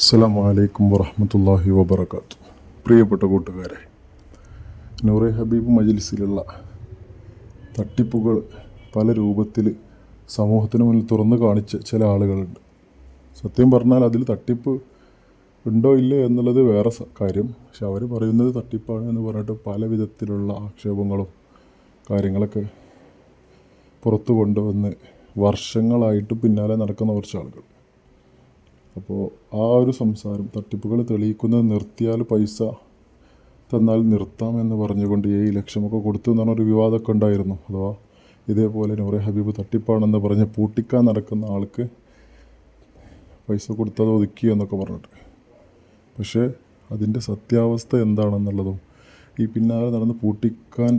അസ്സാം വലൈക്കും വറഹമത്തല്ലാഹി വബർക്കാത്തു പ്രിയപ്പെട്ട കൂട്ടുകാരെ നൂറെ ഹബീബ് മജ്ലിസിലുള്ള തട്ടിപ്പുകൾ പല രൂപത്തിൽ സമൂഹത്തിന് മുന്നിൽ തുറന്നു കാണിച്ച ചില ആളുകളുണ്ട്. സത്യം പറഞ്ഞാൽ അതിൽ തട്ടിപ്പ് ഉണ്ടോ ഇല്ലേ എന്നുള്ളത് വേറെ കാര്യം. പക്ഷെ അവർ പറയുന്നത് തട്ടിപ്പാണ് എന്ന് പറഞ്ഞിട്ട് പല വിധത്തിലുള്ള ആക്ഷേപങ്ങളും കാര്യങ്ങളൊക്കെ പുറത്തു കൊണ്ടുവന്ന് വർഷങ്ങളായിട്ട് പിന്നാലെ നടക്കുന്ന കുറച്ച് ആളുകൾ. അപ്പോൾ ആ ഒരു സംസാരം തട്ടിപ്പുകൾ തെളിയിക്കുന്നത് നിർത്തിയാൽ പൈസ തന്നാൽ നിർത്താം എന്ന് പറഞ്ഞുകൊണ്ട് ഏഴ് ലക്ഷമൊക്കെ കൊടുത്തു എന്ന് പറഞ്ഞൊരു വിവാദമൊക്കെ ഉണ്ടായിരുന്നു. അഥവാ ഇതേപോലെ നൂറെ ഹബീബ് തട്ടിപ്പാണെന്ന് പറഞ്ഞ് പൂട്ടിക്കാൻ നടക്കുന്ന ആൾക്ക് പൈസ കൊടുത്തത് ഒതുക്കി എന്നൊക്കെ പറഞ്ഞിട്ട്. പക്ഷേ അതിന്റെ സത്യാവസ്ഥ എന്താണെന്നുള്ളതും ഈ പിന്നാലെ നടന്ന് പൂട്ടിക്കാൻ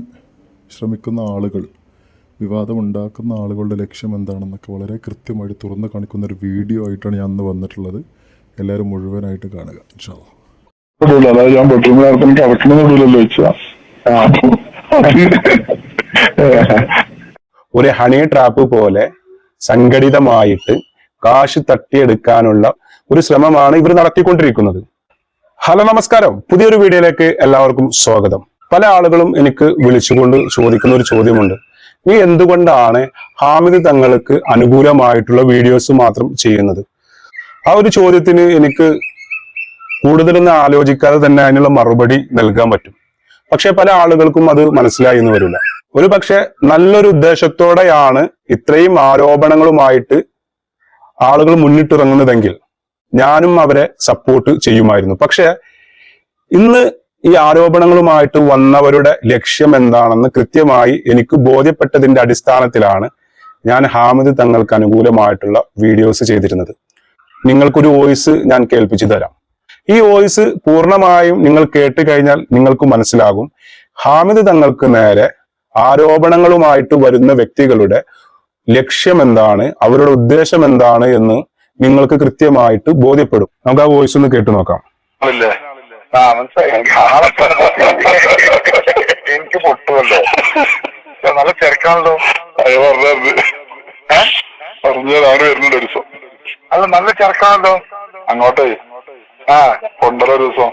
ശ്രമിക്കുന്ന ആളുകൾ വിവാദമുണ്ടാക്കുന്ന ആളുകളുടെ ലക്ഷ്യം എന്താണെന്നൊക്കെ വളരെ കൃത്യമായിട്ട് തുറന്ന് കാണിക്കുന്ന ഒരു വീഡിയോ ആയിട്ടാണ് ഞാൻ അന്ന് വന്നിട്ടുള്ളത്. എല്ലാവരും മുഴുവനായിട്ട് കാണുക അതായത് ഞാൻ ബെഡ്റൂമിൽ ഒരു ഹണി ട്രാപ്പ് പോലെ സംഘടിതമായിട്ട് കാശ് തട്ടിയെടുക്കാനുള്ള ഒരു ശ്രമമാണ് ഇവർ നടത്തിക്കൊണ്ടിരിക്കുന്നത്. ഹലോ നമസ്കാരം. പുതിയൊരു വീഡിയോയിലേക്ക് എല്ലാവർക്കും സ്വാഗതം. പല ആളുകളും എനിക്ക് വിളിച്ചുകൊണ്ട് ചോദിക്കുന്ന ഒരു ചോദ്യമുണ്ട്. നീ എന്തുകൊണ്ടാണ് ഹാമിദ് തങ്ങൾക്ക് അനുകൂലമായിട്ടുള്ള വീഡിയോസ് മാത്രം ചെയ്യുന്നത്? ആ ഒരു ചോദ്യത്തിന് എനിക്ക് കൂടുതലൊന്നും ആലോചിക്കാതെ തന്നെ അതിനുള്ള മറുപടി നൽകാൻ പറ്റും. പക്ഷെ പല ആളുകൾക്കും അത് മനസ്സിലായി എന്ന് വരില്ല. ഒരു പക്ഷെ നല്ലൊരു ഉദ്ദേശത്തോടെയാണ് ഇത്രയും ആരോപണങ്ങളുമായിട്ട് ആളുകൾ മുന്നിട്ടിറങ്ങുന്നതെങ്കിൽ ഞാനും അവരെ സപ്പോർട്ട് ചെയ്യുമായിരുന്നു. പക്ഷെ ഇന്ന് ഈ ആരോപണങ്ങളുമായിട്ട് വന്നവരുടെ ലക്ഷ്യം എന്താണെന്ന് കൃത്യമായി എനിക്ക് ബോധ്യപ്പെട്ടതിന്റെ അടിസ്ഥാനത്തിലാണ് ഞാൻ ഹാമിദ് തങ്ങൾക്ക് അനുകൂലമായിട്ടുള്ള വീഡിയോസ് ചെയ്തിരുന്നത്. നിങ്ങൾക്കൊരു വോയിസ് ഞാൻ കേൾപ്പിച്ചു തരാം. ഈ വോയിസ് പൂർണമായും നിങ്ങൾ കേട്ട് കഴിഞ്ഞാൽ നിങ്ങൾക്ക് മനസ്സിലാകും. ഹാമിദ് തങ്ങൾക്ക് നേരെ ആരോപണങ്ങളുമായിട്ട് വരുന്ന വ്യക്തികളുടെ ലക്ഷ്യം എന്താണ് അവരുടെ ഉദ്ദേശം എന്താണ് എന്ന് നിങ്ങൾക്ക് കൃത്യമായിട്ട് ബോധ്യപ്പെടും. നമുക്ക് ആ വോയിസ് ഒന്ന് കേട്ടു നോക്കാം. ആളില്ലേ ആ മനസ്സിലായി. എനിക്ക് പൊട്ടുമല്ലോ. നല്ല തിരക്കാണല്ലോ. പറഞ്ഞത് വരുന്നുണ്ട് ഒരു ദിവസം. അല്ല നല്ല തിരക്കാണല്ലോ. അങ്ങോട്ടേ. ആ. കൊണ്ടര ഒരു ദിവസം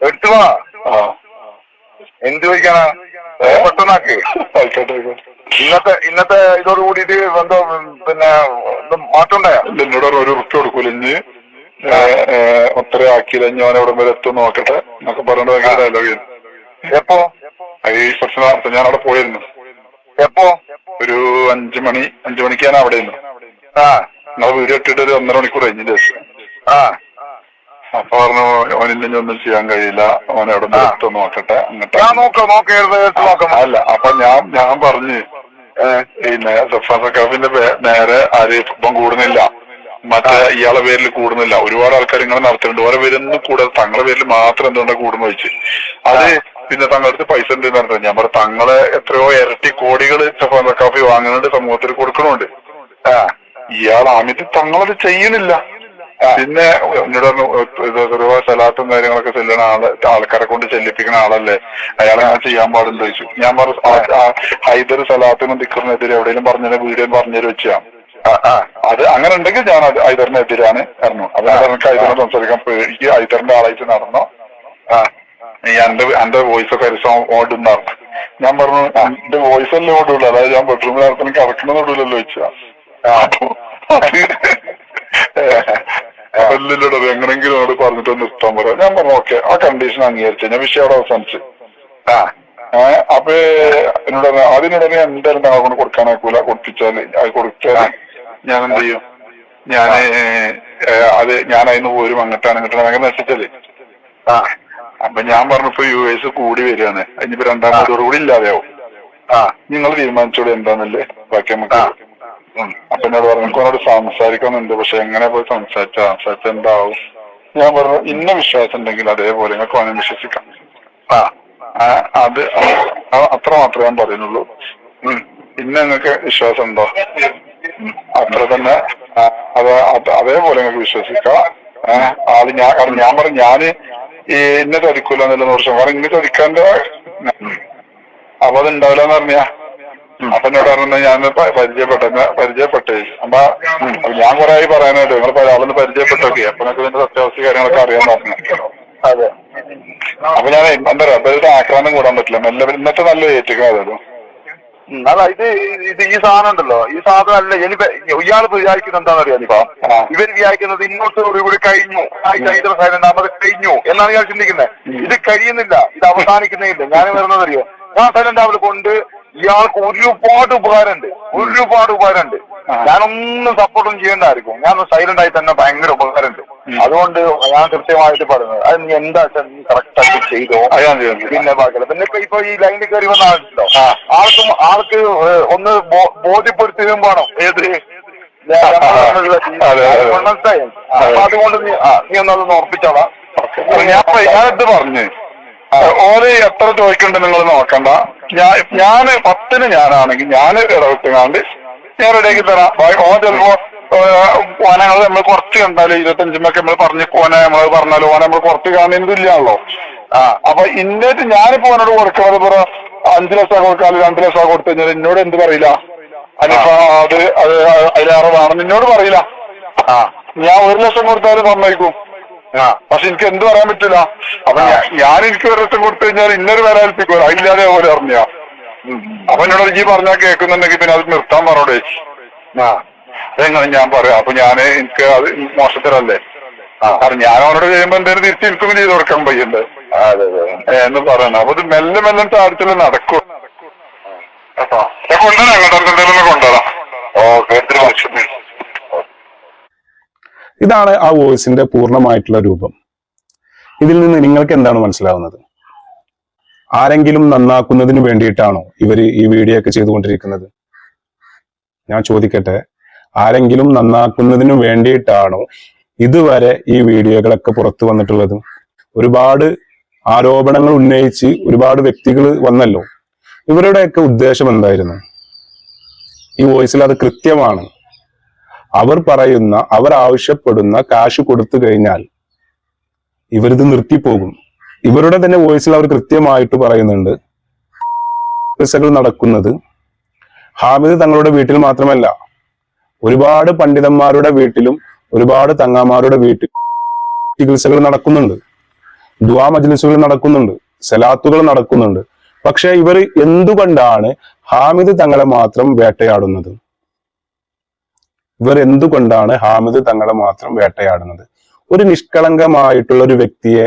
എട്ടുവാ ആ. എന്ത് ചോദിക്കാനാ? പെട്ടെന്നാക്ക്. ആയിക്കോട്ടെ ആയിക്കോട്ടെ. ഇന്നത്തെ ഇന്നത്തെ ഇതോട് കൂടിയിട്ട് എന്തോ പിന്നെ മാറ്റം ഉണ്ടായോ എന്നോട് ഒരു വൃത്തി കൊടുക്കൂല ഇഞ്ഞ്. ഒത്തര ആക്കിയില്ല. ഞാൻ അവിടെ എവിടെ വരെ എത്തും നോക്കട്ടെ. എന്നൊക്കെ പറഞ്ഞിട്ട് ഭയങ്കര ഡയലോഗ് എപ്പോ? ഈ കുറച്ച് നേരത്തെ ഞാൻ അവിടെ പോയിരുന്നു. എപ്പോ? ഒരു അഞ്ചു മണി അഞ്ചു മണിക്ക് ഞാൻ അവിടെ ഇരുന്നു. ആ. നിങ്ങളെ വീട് ഇട്ടിട്ട് ഒരു ഒന്നര മണിക്കൂർ കഴിഞ്ഞ ശേഷം. ആ. അപ്പൊ പറഞ്ഞു ഓനില്ലെങ്കിൽ ഒന്നും ചെയ്യാൻ കഴിയില്ല. ഓൻ എവിടെ നിന്ന് എത്തും നോക്കട്ടെ. എന്നിട്ട് അല്ല അപ്പൊ ഞാൻ ഞാൻ പറഞ്ഞ് പിന്നെ സഫാസക്കാഫിന്റെ നേരെ ആര് ഇപ്പം കൂടുന്നില്ല. മറ്റേ ഇയാളെ പേരിൽ കൂടുന്നില്ല. ഒരുപാട് ആൾക്കാർ ഇങ്ങനെ നടത്തുന്നുണ്ട് ഓരോ പേരൊന്നും കൂടാതെ തങ്ങളെ പേരിൽ മാത്രം എന്തുകൊണ്ടാണ് കൂടുന്ന വെച്ച് അത് പിന്നെ തങ്ങളുടെ അടുത്ത് പൈസ ഉണ്ട് എന്ന് ഞാൻ പറഞ്ഞു തങ്ങളെ എത്രയോ ഇരട്ടി കോടികൾ കാഫി വാങ്ങുന്നുണ്ട് സമൂഹത്തിൽ കൊടുക്കണുണ്ട് ആ ഇയാൾ അമിത് തങ്ങളത് ചെയ്യുന്നില്ല. പിന്നെ എന്നോട് പറഞ്ഞു സ്ഥലത്തും കാര്യങ്ങളൊക്കെ ചെല്ലുന്ന ആൾ ആൾക്കാരെ കൊണ്ട് ചെല്ലിപ്പിക്കുന്ന ആളല്ലേ? അയാളെ ഞാൻ ചെയ്യാൻ പാടുണ്ടോ ചോദിച്ചു. ഞാൻ പറഞ്ഞു ഹൈദർ സലാത്തിനും ദിക്കറിനെതിരെ എവിടെയെങ്കിലും പറഞ്ഞ വീഡിയോ പറഞ്ഞു വെച്ചാ അത് അങ്ങനെ ഉണ്ടെങ്കിൽ ഞാൻ അത് ഹൈദറിനെതിരാണ് പറഞ്ഞു അപ്പൊ ഞാൻ എനിക്ക് ഹൈദറിനെ സംസാരിക്കാൻ പേടിക്ക് ഐതറിന്റെ ആളായിട്ട് നടന്നോ? ആ ഈ എന്റെ എന്റെ വോയിസ് ഒക്കെ അരിസം ഓടുന്നായിരുന്നു ഞാൻ പറഞ്ഞു എന്റെ വോയിസ് അല്ലേ ഓടുള്ളൂ. അതായത് ഞാൻ ബെഡ്റൂമിൽ നടത്തണം കിടക്കണം ഓടൂലല്ലോ വെച്ചാ അല്ലല്ലോട് എങ്ങനെങ്കിലും അവിടെ പറഞ്ഞിട്ട് നിർത്താൻ പറയാം ഞാൻ പറഞ്ഞു ഓക്കെ ആ കണ്ടീഷൻ അംഗീകരിച്ചു. ഞാൻ വിഷയം അവിടെ അവസാനിച്ചു. ആ ഏഹ് അപ്പൊ എന്നോട് അതിനുടനെ എന്തായാലും താങ്കളെ കൊണ്ട് കൊടുക്കാനാക്കൂല കൊടുപ്പിച്ചാൽ അത് കൊടുത്താൽ ഞാൻ എന്ത് ചെയ്യും ഞാൻ അത് ഞാൻ അതിന് പോരും അങ്ങോട്ടാണ് ഇങ്ങോട്ടാണ് അങ്ങനെ നശിച്ചല്ലേ ആ. അപ്പൊ ഞാൻ പറഞ്ഞപ്പോ യു എസ് കൂടി വരികയാണ് ഇനിയിപ്പോ രണ്ടാമതോടു കൂടി ഇല്ലാതെയാവും. ആ. നിങ്ങൾ തീരുമാനിച്ചോളൂ എന്താന്നല്ലേ? ബാക്കി നമുക്ക്. അപ്പൊ എന്നോട് പറഞ്ഞു "എനിക്ക് അവനോട് സംസാരിക്കുന്നുണ്ട് പക്ഷെ എങ്ങനെ പോയി സംസാരിച്ച? സംസാരിച്ച എന്താവും? ഞാൻ പറഞ്ഞു ഇന്ന വിശ്വാസം ഉണ്ടെങ്കിൽ അതേപോലെ നിങ്ങൾക്ക് വേണം വിശ്വസിക്കാം. അത് അത്ര മാത്രമേ ഞാൻ പറയുന്നുള്ളൂ. ഇന്ന് നിങ്ങൾക്ക് വിശ്വാസം ഉണ്ടോ. അത്ര തന്നെ. അത് അത് അതേപോലെ നിങ്ങൾക്ക് വിശ്വസിക്കാം. ആൾ ഞാൻ കാരണം ഞാൻ പറഞ്ഞു ഞാൻ ഈ ഇന്നെ ചതിക്കൂല എന്നുള്ള വർഷം കാരണം ഇന്ന് ചതിക്കാന്റെ. അപ്പൊ അത് ഉണ്ടാവില്ല എന്ന് പറഞ്ഞാ അപ്പൊ എന്നോട് പറഞ്ഞു ഞാൻ പരിചയപ്പെട്ട പരിചയപ്പെട്ടേ. അപ്പൊ ഞാൻ കുറെ ആയി പറയാനായിട്ട് നിങ്ങൾ ഒരാളൊന്ന് പരിചയപ്പെട്ടൊക്കെ. അപ്പൊ നിങ്ങൾക്ക് ഇതിന്റെ സത്യാവസ്ഥ കാര്യങ്ങളൊക്കെ അറിയാൻ പറഞ്ഞു. അതെ. അപ്പൊ ഞാൻ എന്താ പറയാ ഇവരുടെ ആക്രാന്തം കൂടാൻ പറ്റില്ല. മെല്ലെ ഇന്നത്തെ നല്ല ഏറ്റിക്കാതല്ലോ അല്ല ഇത് ഇത് ഈ സാധനം ഉണ്ടല്ലോ ഈ സാധനം അല്ല ഇനി ഇയാൾ വിചാരിക്കുന്നത് എന്താണെന്ന് അറിയാം ഇപ്പൊ ഇവർ വിചാരിക്കുന്നത് ഇങ്ങോട്ട് ഒരു കൂടി കഴിഞ്ഞു. രണ്ടാമത് സൈലന്റ് കഴിഞ്ഞു എന്നാണ് ഞാൻ ചിന്തിക്കുന്നത് ഇത് കഴിയുന്നില്ല. ഇത് അവസാനിക്കുന്നില്ല. ഞാൻ വരുന്നത് അറിയോ ഞാൻ സൈലന്റ് അവൾ കൊണ്ട് ഇയാൾക്ക് ഒരുപാട് ഉപകാരമുണ്ട്. ഒരുപാട് ഉപകാരമുണ്ട്. ഞാനൊന്നും സപ്പോർട്ടും ചെയ്യണ്ടായിരിക്കും. ഞാൻ സൈലന്റ് ആയി തന്നെ ഭയങ്കര ഉപകാരമുണ്ട്. അതുകൊണ്ട് ഞാൻ കൃത്യമായിട്ട് പറയുന്നത് അത് നീ എന്താ വെച്ചാൽ നീ കറക്റ്റ് ആയിട്ട് ചെയ്തോ. പിന്നെ ബാക്കിയുള്ള പിന്നെ ഇപ്പൊ ഇപ്പൊ ഈ ലൈനിൽ കയറി വന്ന ആളുണ്ടല്ലോ. ആൾക്കും ആൾക്ക് ഒന്ന് ബോധ്യപ്പെടുത്തി ബോധ്യപ്പെടുത്തുകയും വേണം. ഏത്. മനസ്സിലായി? അപ്പൊ അതുകൊണ്ട് നീ ഒന്നത് നീ ഒന്നതൊന്ന് ഉറപ്പിച്ചോളാം. ഞാൻ ഞാനിത് പറഞ്ഞു ഓര് എത്ര ചോദിക്കണ്ട് നിങ്ങൾ നോക്കണ്ട. ഞാൻ ഞാൻ പത്തിന് ഞാനാണെങ്കിൽ ഞാൻ ഇടവിട്ടുകാണ്ട് ഞാൻ റെഡിയാക്കി തരാം. ഓ ഓൻ ചിലപ്പോ ഓനങ്ങൾ നമ്മൾ കുറച്ച് കണ്ടാൽ ഇരുപത്തഞ്ചുമൊക്കെ നമ്മൾ പറഞ്ഞ് ഓനെ നമ്മൾ പറഞ്ഞാലും ഓനെ നമ്മൾ കുറച്ച് കാണുന്നതില്ലാണല്ലോ ആ. അപ്പൊ ഇന്നേറ്റ് ഞാനിപ്പോ ഓനോട് കൊടുക്കുന്നത് ഇപ്പൊ അഞ്ചു ലക്ഷം കൊടുക്കാൻ രണ്ട് ലക്ഷം കൊടുത്തു കഴിഞ്ഞാൽ എന്നോട് എന്ത് പറയില്ല? അതിനിപ്പോ അത് അത് അതിലേറെ വേണം നിന്നോട് പറയില്ല. ആ. ഞാൻ ഒരു ലക്ഷം കൊടുത്താലും സമ്മതിക്കും. ആ. പക്ഷെ എനിക്ക് എന്ത് പറയാൻ പറ്റില്ല? അപ്പൊ ഞാൻ- ഞാൻ എനിക്ക് ഒരു ലക്ഷം കൊടുത്തു കഴിഞ്ഞാൽ ഇന്നൊരു വില ഏൽപ്പിക്കുമല്ലോ അതില്ലാതെ പോലെ അറിഞ്ഞ അപ്പൊ എന്നോട് ഈ പറഞ്ഞാൽ കേൾക്കുന്നുണ്ടെങ്കിൽ പിന്നെ അത് നിർത്താൻ പറഞ്ഞോടേ. ആ. അതെങ്ങനെ ഞാൻ പറയാം? അപ്പൊ ഞാൻ എനിക്ക് അത് മോശത്തിലല്ലേ? കാരണം ഞാൻ അവനോട് ചെയ്യുമ്പോ എന്തേലും തിരിച്ച് എനിക്കും ചെയ്ത് കൊടുക്കാൻ പയ്യണ്ട് എന്ന് പറയണം. അപ്പൊ ഇത് മെല്ലെ മെല്ലെ താഴ്ച നടക്കും. കേട്ടോ ഞാൻ കൊണ്ടുവരാം അങ്ങോട്ട് എന്തെങ്കിലും കൊണ്ടുവരാം. ഓക്കെ എത്ര വർഷം ഇതാണ് ആ വോയിസിന്റെ പൂർണമായിട്ടുള്ള രൂപം. ഇതിൽ നിന്ന് നിങ്ങൾക്ക് എന്താണ് മനസ്സിലാവുന്നത്? ആരെങ്കിലും നന്നാക്കുന്നതിന് വേണ്ടിയിട്ടാണോ ഇവർ ഈ വീഡിയോ ഒക്കെ ചെയ്തുകൊണ്ടിരിക്കുന്നത്? ഞാൻ ചോദിക്കട്ടെ. ആരെങ്കിലും നന്നാക്കുന്നതിനു വേണ്ടിയിട്ടാണോ ഇതുവരെ ഈ വീഡിയോകളൊക്കെ പുറത്തു വന്നിട്ടുള്ളത്? ഒരുപാട് ആരോപണങ്ങൾ ഉന്നയിച്ച് ഒരുപാട് വ്യക്തികൾ വന്നല്ലോ. ഇവരുടെയൊക്കെ ഉദ്ദേശം എന്തായിരുന്നു? ഈ വോയിസിൽ അത് കൃത്യമാണ്. അവർ പറയുന്ന അവർ ആവശ്യപ്പെടുന്ന കാശ് കൊടുത്തു കഴിഞ്ഞാൽ ഇവരിത് നിർത്തിപ്പോകും. ഇവരുടെ തന്നെ വോയിസിൽ അവർ കൃത്യമായിട്ട് പറയുന്നുണ്ട്. നടക്കുന്നത് ഹാമിദ് തങ്ങളുടെ വീട്ടിൽ മാത്രമല്ല ഒരുപാട് പണ്ഡിതന്മാരുടെ വീട്ടിലും ഒരുപാട് തങ്ങാമാരുടെ വീട്ടിൽ ചികിത്സകൾ നടക്കുന്നുണ്ട്. ദുവാ മജ്ലിസുകൾ നടക്കുന്നുണ്ട്. സലാത്തുകൾ നടക്കുന്നുണ്ട്. പക്ഷെ ഇവർ എന്തുകൊണ്ടാണ് ഹാമിദ് തങ്ങളെ മാത്രം വേട്ടയാടുന്നത്? ഇവർ എന്തുകൊണ്ടാണ് ഹാമിദ് തങ്ങളെ മാത്രം വേട്ടയാടുന്നത്? ഒരു നിഷ്കളങ്കമായിട്ടുള്ള ഒരു വ്യക്തിയെ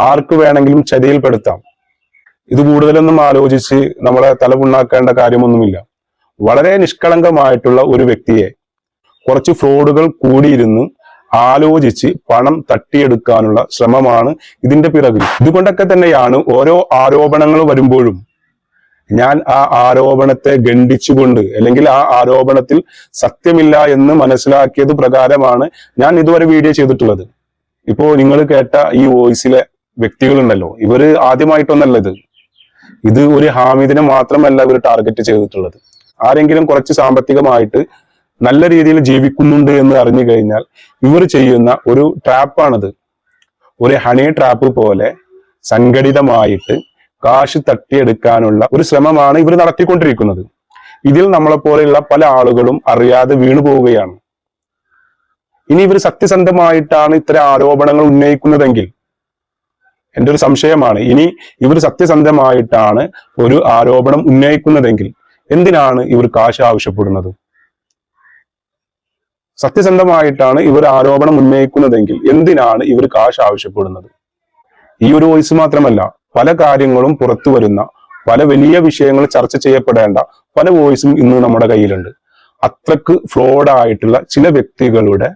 ആർക്ക് വേണമെങ്കിലും ചതിയിൽപ്പെടുത്താം. ഇത് കൂടുതലൊന്നും ആലോചിച്ച് നമ്മളെ തലപുണ്ണാക്കേണ്ട കാര്യമൊന്നുമില്ല. വളരെ നിഷ്കളങ്കമായിട്ടുള്ള ഒരു വ്യക്തിയെ കുറച്ച് ഫ്രോഡുകൾ കൂടിയിരുന്ന് ആലോചിച്ച് പണം തട്ടിയെടുക്കാനുള്ള ശ്രമമാണ് ഇതിന്റെ പിറകിൽ. ഇതുകൊണ്ടൊക്കെ തന്നെയാണ് ഓരോ ആരോപണങ്ങൾ വരുമ്പോഴും ഞാൻ ആ ആരോപണത്തെ ഖണ്ഡിച്ചുകൊണ്ട് അല്ലെങ്കിൽ ആ ആരോപണത്തിൽ സത്യമില്ല എന്ന് മനസ്സിലാക്കിയത് പ്രകാരമാണ് ഞാൻ ഇതുവരെ വീഡിയോ ചെയ്തിട്ടുള്ളത്. ഇപ്പോ നിങ്ങൾ കേട്ട ഈ വോയിസിലെ വ്യക്തികളുണ്ടല്ലോ ഇവർ ആദ്യമായിട്ടൊന്നല്ല ഇത്. ഇത് ഒരു ഹാമിദിനെ മാത്രമല്ല ഇവർ ടാർഗറ്റ് ചെയ്തിട്ടുള്ളത്. ആരെങ്കിലും കുറച്ച് സാമ്പത്തികമായിട്ട് നല്ല രീതിയിൽ ജീവിക്കുന്നുണ്ട് എന്ന് അറിഞ്ഞു കഴിഞ്ഞാൽ ഇവർ ചെയ്യുന്ന ഒരു ട്രാപ്പാണത്. ഒരു ഹണി ട്രാപ്പ് പോലെ സംഘടിതമായിട്ട് കാശ് തട്ടിയെടുക്കാനുള്ള ഒരു ശ്രമമാണ് ഇവർ നടത്തിക്കൊണ്ടിരിക്കുന്നത്. ഇതിൽ നമ്മളെ പോലെയുള്ള പല ആളുകളും അറിയാതെ വീണു പോവുകയാണ്. ഇനി ഇവർ സത്യസന്ധമായിട്ടാണ് ഇത്തരം ആരോപണങ്ങൾ ഉന്നയിക്കുന്നതെങ്കിൽ എന്റെ ഒരു സംശയമാണ് ഇനി ഇവർ സത്യസന്ധമായിട്ടാണ് ഒരു ആരോപണം ഉന്നയിക്കുന്നതെങ്കിൽ എന്തിനാണ് ഇവർ കാശ് ആവശ്യപ്പെടുന്നത്? സത്യസന്ധമായിട്ടാണ് ഇവർ ആരോപണം ഉന്നയിക്കുന്നതെങ്കിൽ എന്തിനാണ് ഇവർ കാശ് ആവശ്യപ്പെടുന്നത്? ഈ ഒരു വോയിസ് മാത്രമല്ല പല കാര്യങ്ങളും പുറത്തു വരുന്ന പല വലിയ വിഷയങ്ങൾ ചർച്ച ചെയ്യപ്പെടേണ്ട പല വോയിസും ഇന്ന് നമ്മുടെ കയ്യിലുണ്ട്. അത്രയ്ക്ക് ഫ്രോഡായിട്ടുള്ള ചില വ്യക്തികളുടെ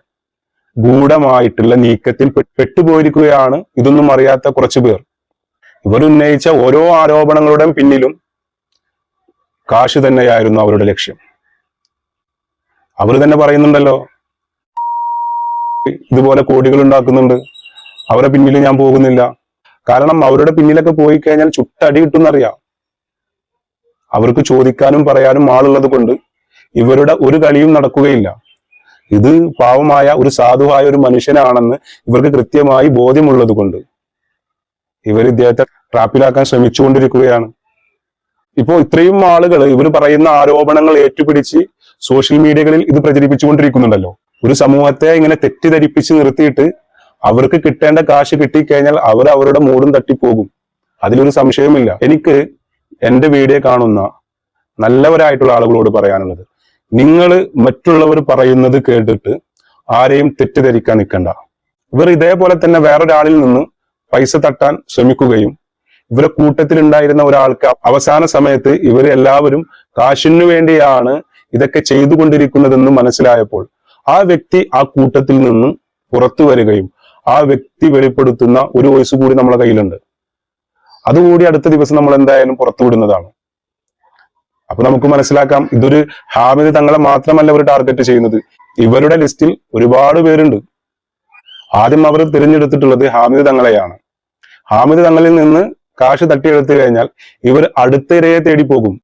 ഗൂഢമായിട്ടുള്ള നീക്കത്തിൽ പെട്ടുപോയിരിക്കുകയാണ് ഇതൊന്നും അറിയാത്ത കുറച്ചു പേർ. ഇവർ ഉന്നയിച്ച ഓരോ ആരോപണങ്ങളുടെ പിന്നിലും കാശ് തന്നെയായിരുന്നു അവരുടെ ലക്ഷ്യം. അവർ തന്നെ പറയുന്നുണ്ടല്ലോ ഇതുപോലെ കോടികൾ ഉണ്ടാക്കുന്നുണ്ട് അവരുടെ പിന്നിൽ ഞാൻ പോകുന്നില്ല. കാരണം അവരുടെ പിന്നിലൊക്കെ പോയി കഴിഞ്ഞാൽ ചുട്ടടി കിട്ടുമെന്നറിയാം. അവർക്ക് ചോദിക്കാനും പറയാനും ആളുള്ളത് കൊണ്ട് ഇവരുടെ ഒരു കളിയും നടക്കുകയില്ല. ഇത് പാവമായ ഒരു സാധുവായ ഒരു മനുഷ്യനാണെന്ന് ഇവർക്ക് കൃത്യമായി ബോധ്യമുള്ളത് കൊണ്ട് ഇവർ ഇദ്ദേഹത്തെ ട്രാപ്പിലാക്കാൻ ശ്രമിച്ചുകൊണ്ടിരിക്കുകയാണ്. ഇപ്പോ ഇത്രയും ആളുകൾ ഇവർ പറയുന്ന ആരോപണങ്ങൾ ഏറ്റുപിടിച്ച് സോഷ്യൽ മീഡിയകളിൽ ഇത് പ്രചരിപ്പിച്ചുകൊണ്ടിരിക്കുന്നുണ്ടല്ലോ. ഒരു സമൂഹത്തെ ഇങ്ങനെ തെറ്റിദ്ധരിപ്പിച്ച് നിർത്തിയിട്ട് അവർക്ക് കിട്ടേണ്ട കാശ് കിട്ടിക്കഴിഞ്ഞാൽ അവർ അവരുടെ മൂടും തട്ടിപ്പോകും. അതിലൊരു സംശയവുമില്ല. എനിക്ക് എന്റെ വീഡിയോ കാണുന്ന നല്ലവരായിട്ടുള്ള ആളുകളോട് പറയാനുള്ളത് നിങ്ങൾ മറ്റുള്ളവർ പറയുന്നത് കേട്ടിട്ട് ആരെയും തെറ്റിദ്ധരിക്കാൻ നിൽക്കണ്ട. ഇവർ ഇതേപോലെ തന്നെ വേറൊരാളിൽ നിന്ന് പൈസ തട്ടാൻ ശ്രമിക്കുകയും ഇവരെ കൂട്ടത്തിൽ ഉണ്ടായിരുന്ന ഒരാൾക്ക് അവസാന സമയത്ത് ഇവരെല്ലാവരും കാശിനു വേണ്ടിയാണ് ഇതൊക്കെ ചെയ്തുകൊണ്ടിരിക്കുന്നതെന്ന് മനസ്സിലായപ്പോൾ ആ വ്യക്തി ആ കൂട്ടത്തിൽ നിന്നും പുറത്തു വരികയും ആ വ്യക്തി വെളിപ്പെടുത്തുന്ന ഒരു വോയിസ് കൂടി നമ്മളെ കയ്യിലുണ്ട്. അതുകൂടി അടുത്ത ദിവസം നമ്മൾ എന്തായാലും പുറത്തുവിടുന്നതാണ് അപ്പൊ നമുക്ക് മനസ്സിലാക്കാം ഇതൊരു ഹാമിദ് തങ്ങളെ മാത്രമല്ല അവർ ടാർഗറ്റ് ചെയ്യുന്നത്. ഇവരുടെ ലിസ്റ്റിൽ ഒരുപാട് പേരുണ്ട്. ആദ്യം അവർ തിരഞ്ഞെടുത്തിട്ടുള്ളത് ഹാമിദ് തങ്ങളെയാണ്. ഹാമിദ് തങ്ങളിൽ നിന്ന് കാശ് തട്ടിയെടുത്തു കഴിഞ്ഞാൽ ഇവർ അടുത്ത ഇരയെ തേടി പോകും.